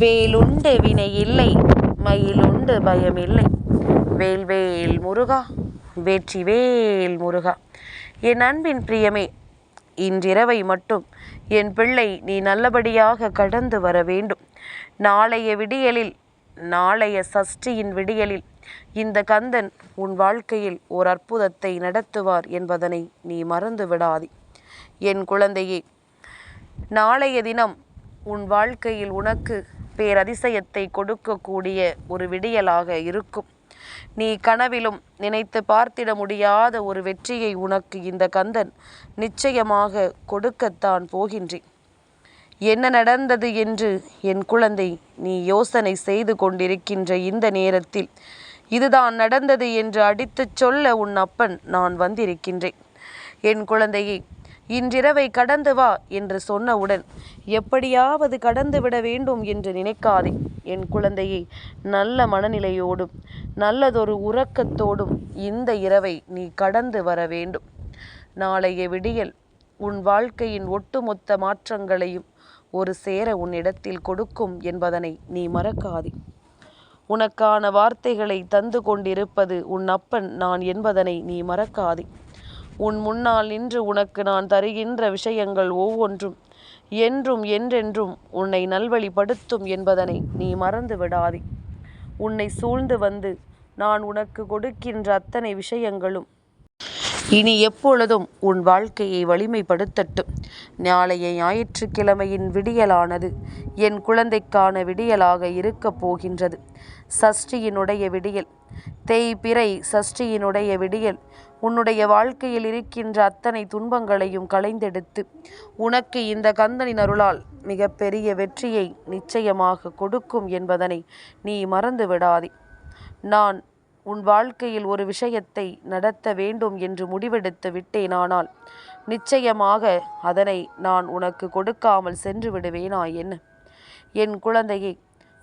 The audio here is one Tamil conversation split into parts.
வேலுண்டு வினை இல்லை மயிலுண்டு இல்லை வேல்வேல் முருகா வேல் முருகா. என் அன்பின் பிரியமே இன்றிரவை மட்டும் என் பிள்ளை நீ நல்லபடியாக கடந்து வர வேண்டும். நாளைய விடியலில் நாளைய சஷ்டியின் விடியலில் இந்த கந்தன் உன் வாழ்க்கையில் ஓர் அற்புதத்தை நடத்துவார் என்பதனை நீ மறந்து விடாதே. என் குழந்தையே நாளைய தினம் உன் வாழ்க்கையில் உனக்கு பேரதிசயத்தை கொடுக்கக்கூடிய ஒரு விடியலாக இருக்கும். நீ கனவிலும் நினைத்து பார்த்திட முடியாத ஒரு வெற்றியை உனக்கு இந்த கந்தன் நிச்சயமாக கொடுக்கத்தான் போகின்றேன். என்ன நடந்தது என்று என் குழந்தை நீ யோசனை செய்து கொண்டிருக்கின்ற இந்த நேரத்தில் இதுதான் நடந்தது என்று அடித்துச் சொல்ல உன் அப்பன் நான் வந்திருக்கின்றேன். என் குழந்தையை இன்றிரவை கடந்து வா என்று சொன்னவுடன் எப்படியாவது கடந்து விட வேண்டும் என்று நினைக்காதே என் குழந்தையை. நல்ல மனநிலையோடும் நல்லதொரு உறக்கத்தோடும் இந்த இரவை நீ கடந்து வர வேண்டும். நாளைய விடியல் உன் வாழ்க்கையின் ஒட்டுமொத்த மாற்றங்களையும் ஒரு சேர உன்னிடத்தில் கொடுக்கும் என்பதனை நீ மறக்காதே. உனக்கான வார்த்தைகளை தந்து கொண்டிருப்பது உன் அப்பன் நான் என்பதனை நீ மறக்காதே. உன் முன்னால் நின்று உனக்கு நான் தருகின்ற விஷயங்கள் ஒவ்வொன்றும். என்றும் என்றென்றும் உன்னை நல்வழிப்படுத்தும் என்பதனை நீ மறந்து விடாதே. உன்னை சூழ்ந்து வந்து நான் உனக்கு கொடுக்கின்ற அத்தனை விஷயங்களும் இனி எப்பொழுதும் உன் வாழ்க்கையை வலிமைப்படுத்தட்டும். நாளைய ஞாயிற்றுக்கிழமையின் விடியலானது என் குழந்தைக்கான விடியலாக இருக்கப் போகின்றது. சஷ்டியினுடைய விடியல் தேய்பிறை சஷ்டியினுடைய விடியல் உன்னுடைய வாழ்க்கையில் இருக்கின்ற அத்தனை துன்பங்களையும் களைந்தெடுத்து உனக்கு இந்த கந்தனின் அருளால் மிகப்பெரிய வெற்றியை நிச்சயமாக கொடுக்கும் என்பதனை நீ மறந்து விடாதே நான் உன் வாழ்க்கையில் ஒரு விஷயத்தை நடத்த வேண்டும் என்று முடிவெடுத்து விட்டேனானால் நிச்சயமாக அதனை நான் உனக்கு கொடுக்காமல் சென்று விடுவேனா என்ன? என் குழந்தையை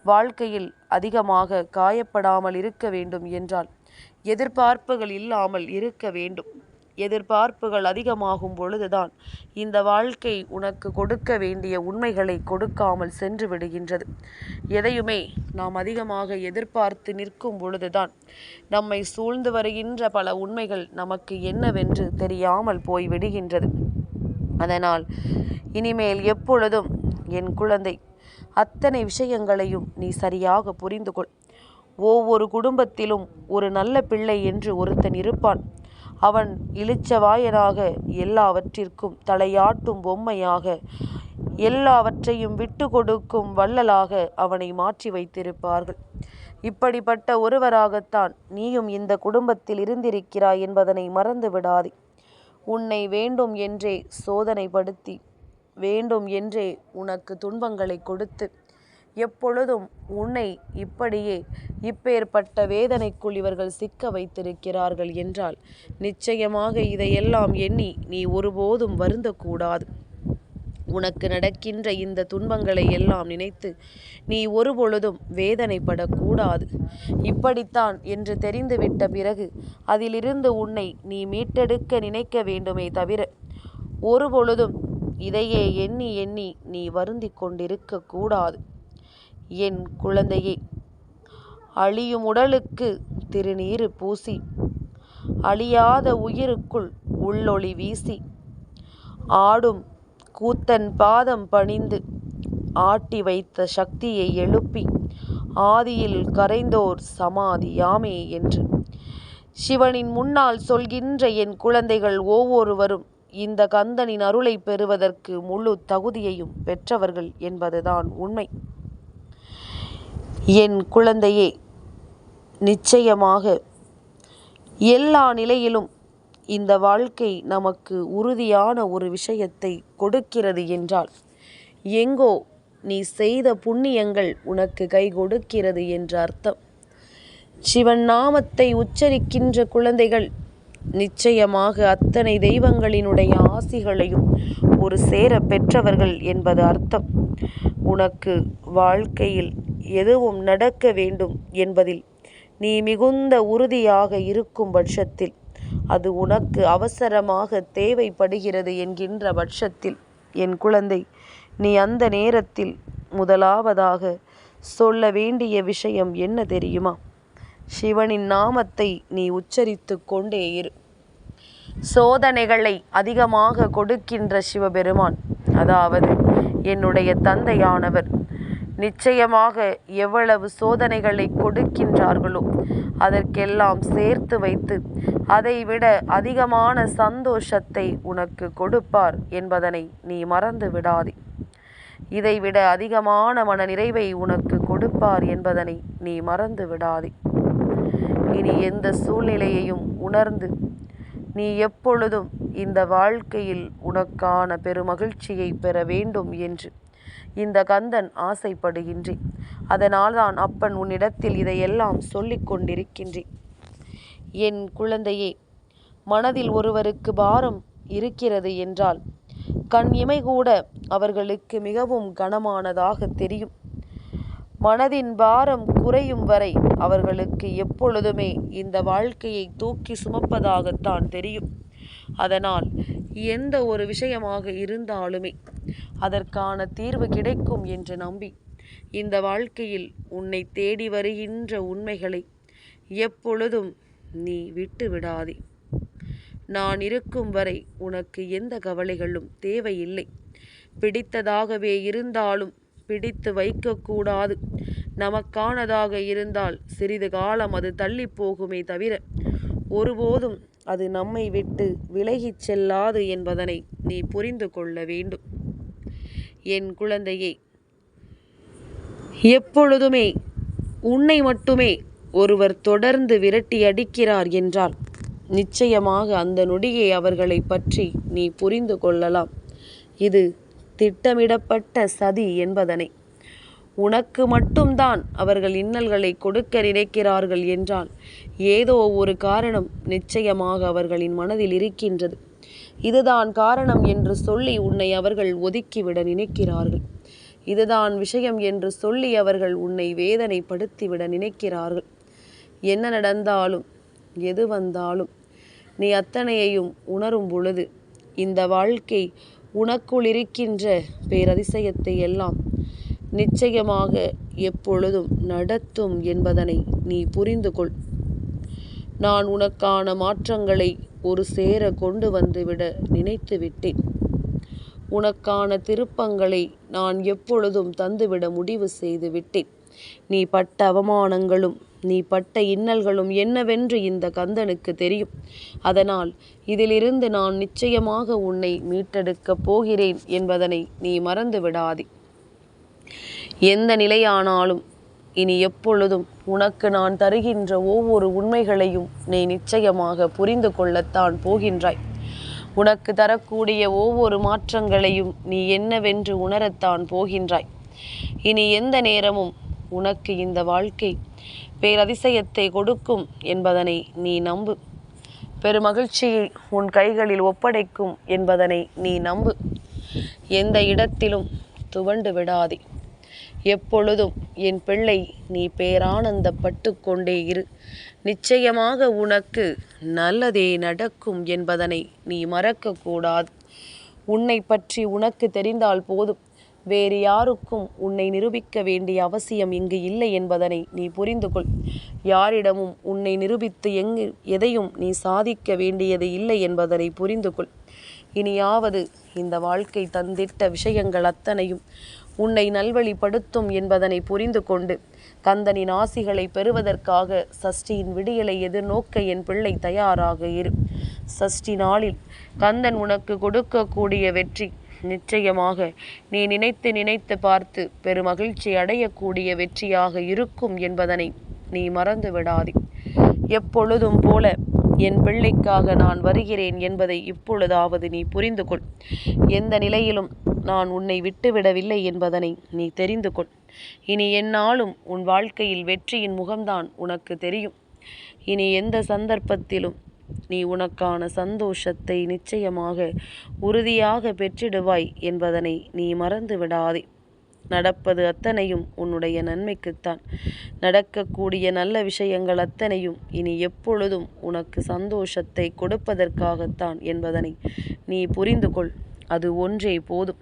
வாழ்க்கையில் அதிகமாக காயப்படாமல் இருக்க வேண்டும் என்றால் எதிர்பார்ப்புகள் இல்லாமல் இருக்க வேண்டும். எதிர்பார்ப்புகள் அதிகமாகும் பொழுதுதான் இந்த வாழ்க்கை உனக்கு கொடுக்க வேண்டிய உண்மைகளை கொடுக்காமல் சென்று விடுகின்றது. எதையுமே நாம் அதிகமாக எதிர்பார்த்து நிற்கும் பொழுதுதான் நம்மை சூழ்ந்து வருகின்ற பல உண்மைகள் நமக்கு என்னவென்று தெரியாமல் போய் விடுகின்றது அதனால் இனிமேல் எப்பொழுதும் என் குழந்தை அத்தனை விஷயங்களையும் நீ சரியாக புரிந்து கொள் ஒவ்வொரு குடும்பத்திலும் ஒரு நல்ல பிள்ளை என்று ஒருத்தன் இருப்பான். அவன் இளிச்சவாயனாக எல்லாவற்றிற்கும் தலையாட்டும் பொம்மையாக எல்லாவற்றையும் விட்டு கொடுக்கும் வள்ளலாக அவனை மாற்றி வைத்திருப்பார்கள். இப்படிப்பட்ட ஒருவராகத்தான் நீயும் இந்த குடும்பத்தில் இருந்திருக்கிறாய் என்பதனை மறந்து விடாதே. உன்னை வேண்டும் என்றே சோதனைப்படுத்தி வேண்டும் என்றே உனக்கு துன்பங்களை கொடுத்து எப்பொழுதும் உன்னை இப்படியே இப்பேற்பட்ட வேதனைக்குள் இவர்கள் சிக்க வைத்திருக்கிறார்கள் என்றால் நிச்சயமாக இதையெல்லாம் எண்ணி நீ ஒருபோதும் வருந்தக்கூடாது. உனக்கு நடக்கின்ற இந்த துன்பங்களை எல்லாம் நினைத்து நீ ஒருபொழுதும் வேதனைப்படக்கூடாது. இப்படித்தான் என்று தெரிந்துவிட்ட பிறகு அதிலிருந்து உன்னை நீ மீட்டெடுக்க நினைக்க வேண்டுமே தவிர ஒருபொழுதும் இதையே எண்ணி எண்ணி நீ வருந்தி கொண்டிருக்க கூடாது என் குழந்தையே அழியும் உடலுக்கு திருநீறு பூசி அழியாத உயிருக்குள் உள்ளொளி வீசி ஆடும் கூத்தன் பாதம் பணிந்து ஆட்டி வைத்த சக்தியை எழுப்பி ஆதியில் கரைந்தோர் சமாதி யாமே என்று. சிவனின் முன்னால் சொல்கின்ற என் குழந்தைகள் ஒவ்வொருவரும் இந்த கந்தனின் அருளை பெறுவதற்கு முழு தகுதியையும் பெற்றவர்கள் என்பதுதான் உண்மை. என் குழந்தையே நிச்சயமாக எல்லா நிலையிலும் இந்த வாழ்க்கை நமக்கு உறுதியான ஒரு விஷயத்தை கொடுக்கிறது என்றால் எங்கோ நீ செய்த புண்ணியங்கள் உனக்கு கை கொடுக்கிறது என்ற அர்த்தம். சிவன் நாமத்தை உச்சரிக்கின்ற குழந்தைகள் நிச்சயமாக அத்தனை தெய்வங்களினுடைய ஆசிகளையும் ஒரு சேர பெற்றவர்கள் என்பது அர்த்தம். உனக்கு வாழ்க்கையில் எதுவும் நடக்க வேண்டும் என்பதில் நீ மிகுந்த உறுதியாக இருக்கும் பட்சத்தில். அது உனக்கு அவசரமாக தேவைப்படுகிறது என்கின்ற பட்சத்தில். என் குழந்தை நீ அந்த நேரத்தில் முதலாவதாக சொல்ல வேண்டிய விஷயம் என்ன தெரியுமா? சிவனின் நாமத்தை நீ உச்சரித்து கொண்டே இரு. சோதனைகளை அதிகமாக கொடுக்கின்ற சிவபெருமான் அதாவது என்னுடைய தந்தையானவர் நிச்சயமாக எவ்வளவு சோதனைகளை கொடுக்கின்றார்களோ அதற்கெல்லாம் சேர்த்து வைத்து அதைவிட அதிகமான சந்தோஷத்தை உனக்கு கொடுப்பார் என்பதனை நீ மறந்து விடாதே. இதைவிட அதிகமான மன நிறைவை உனக்கு கொடுப்பார் என்பதனை நீ மறந்து விடாதே. இனி எந்த சூழ்நிலையையும் உணர்ந்து நீ எப்பொழுதும் இந்த வாழ்க்கையில் உனக்கான பெருமகிழ்ச்சியை பெற வேண்டும் என்று இந்த கந்தன் ஆசைப்படுகின்றேன் அதனால்தான் அப்பன் உன்னிடத்தில் இதையெல்லாம் சொல்லிக் கொண்டிருக்கின்றேன் என் குழந்தையே மனதில் ஒருவருக்கு பாரம் இருக்கிறது என்றால் கண் இமை கூட அவர்களுக்கு மிகவும் கனமானதாக தெரியும். மனதின் பாரம் குறையும் வரை அவர்களுக்கு எப்பொழுதுமே இந்த வாழ்க்கையை தூக்கி சுமப்பதாகத்தான் தெரியும். அதனால் எந்த ஒரு விஷயமாக இருந்தாலுமே அதற்கான தீர்வு கிடைக்கும் என்று நம்பி இந்த வாழ்க்கையில் உன்னை தேடி வருகின்ற உண்மைகளை எப்பொழுதும் நீ விட்டு விடாதே நான் இருக்கும் வரை உனக்கு எந்த கவலைகளும் தேவையில்லை. பிடித்ததாகவே இருந்தாலும் பிடித்து வைக்கக்கூடாது. நமக்கானதாக இருந்தால் சிறிது காலம் அது தள்ளி போகுமே தவிர ஒருபோதும் அது நம்மை விட்டு விலகிச் செல்லாது என்பதனை நீ புரிந்து கொள்ள வேண்டும். என் குழந்தையே எப்பொழுதுமே உன்னை மட்டுமே ஒருவர் தொடர்ந்து விரட்டி அடிக்கிறார் என்றால் நிச்சயமாக அந்த நொடியை அவர்களை பற்றி நீ புரிந்து கொள்ளலாம். இது திட்டமிடப்பட்ட சதி என்பதனை. உனக்கு மட்டும்தான் அவர்கள் இன்னல்களை கொடுக்க நினைக்கிறார்கள் என்றால் ஏதோ ஒரு காரணம் நிச்சயமாக அவர்களின் மனதில் இருக்கின்றது. இதுதான் காரணம் என்று சொல்லி உன்னை அவர்கள் ஒதுக்கிவிட நினைக்கிறார்கள். இதுதான் விஷயம் என்று சொல்லி அவர்கள் உன்னை வேதனைப்படுத்திவிட நினைக்கிறார்கள். என்ன நடந்தாலும் எது வந்தாலும் நீ அத்தனையையும் உணரும் பொழுது இந்த வாழ்க்கை உனக்குள் இருக்கின்ற பேரதிசயத்தை எல்லாம் நிச்சயமாக எப்பொழுதும் நடத்தும் என்பதனை நீ புரிந்து கொள் நான் உனக்கான மாற்றங்களை ஒரு சேர கொண்டு வந்துவிட நினைத்து விட்டேன் உனக்கான திருப்பங்களை நான் எப்பொழுதும் தந்துவிட முடிவு செய்து விட்டேன் நீ பட்ட அவமானங்களும் நீ பட்ட இன்னல்களும் என்னவென்று இந்த கந்தனுக்கு தெரியும். அதனால் இதிலிருந்து நான் நிச்சயமாக உன்னை மீட்டெடுக்கப் போகிறேன் என்பதனை நீ மறந்து விடாதே எந்த நிலையானாலும் இனி எப்பொழுதும் உனக்கு நான் தருகின்ற ஒவ்வொரு உண்மைகளையும் நீ நிச்சயமாக புரிந்து கொள்ளத்தான் போகின்றாய். உனக்கு தரக்கூடிய ஒவ்வொரு மாற்றங்களையும் நீ என்னவென்று உணரத்தான் போகின்றாய். இனி எந்த நேரமும் உனக்கு இந்த வாழ்க்கை பேரதிசயத்தை கொடுக்கும் என்பதனை நீ நம்பு. பெருமகிழ்ச்சியை உன் கைகளில் ஒப்படைக்கும் என்பதனை நீ நம்பு. எந்த இடத்திலும் துவண்டு விடாதே. எப்பொழுதும் என் பிள்ளை நீ பேரானந்தப்பட்டு கொண்டே இரு. நிச்சயமாக உனக்கு நல்லதே நடக்கும் என்பதனை நீ மறக்கக்கூடாது உன்னை பற்றி உனக்கு தெரிந்தால் போதும். வேறு யாருக்கும் உன்னை நிரூபிக்க வேண்டிய அவசியம் இங்கு இல்லை என்பதனை நீ புரிந்து கொள். யாரிடமும் உன்னை நிரூபித்து எங்கு எதையும் நீ சாதிக்க வேண்டியது இல்லை என்பதனை புரிந்து கொள். இனியாவது இந்த வாழ்க்கை தந்திட்ட விஷயங்கள் அத்தனையும் உன்னை நல்வழிப்படுத்தும் என்பதனை புரிந்து கொண்டு கந்தனின் ஆசிகளை பெறுவதற்காக சஷ்டியின் விடியலை எதிர்நோக்க என் பிள்ளை தயாராக இரு. சஷ்டி நாளில் கந்தன் உனக்கு கொடுக்கக்கூடிய வெற்றி நிச்சயமாக நீ நினைத்து நினைத்து பார்த்து பெருமகிழ்ச்சி அடையக்கூடிய வெற்றியாக இருக்கும் என்பதனை நீ மறந்து விடாதே. எப்பொழுதும் போல என் பிள்ளைக்காக நான் வருகிறேன் என்பதை இப்பொழுதாவது நீ புரிந்து கொள். எந்த நிலையிலும் நான் உன்னை விட்டுவிடவில்லை என்பதனை நீ தெரிந்து கொள். இனி என்னாலும் உன் வாழ்க்கையில் வெற்றியின் முகம்தான் உனக்கு தெரியும். இனி எந்த சந்தர்ப்பத்திலும் நீ உனக்கான சந்தோஷத்தை நிச்சயமாக உறுதியாக பெற்றிடுவாய் என்பதனை நீ மறந்து விடாதே. நடப்பது அத்தனையும் உன்னுடைய நன்மைக்குத்தான். நடக்கக்கூடிய நல்ல விஷயங்கள் அத்தனையும் இனி எப்பொழுதும் உனக்கு சந்தோஷத்தை கொடுப்பதற்காகத்தான் என்பதனை நீ புரிந்து கொள். அது ஒன்றே போதும்.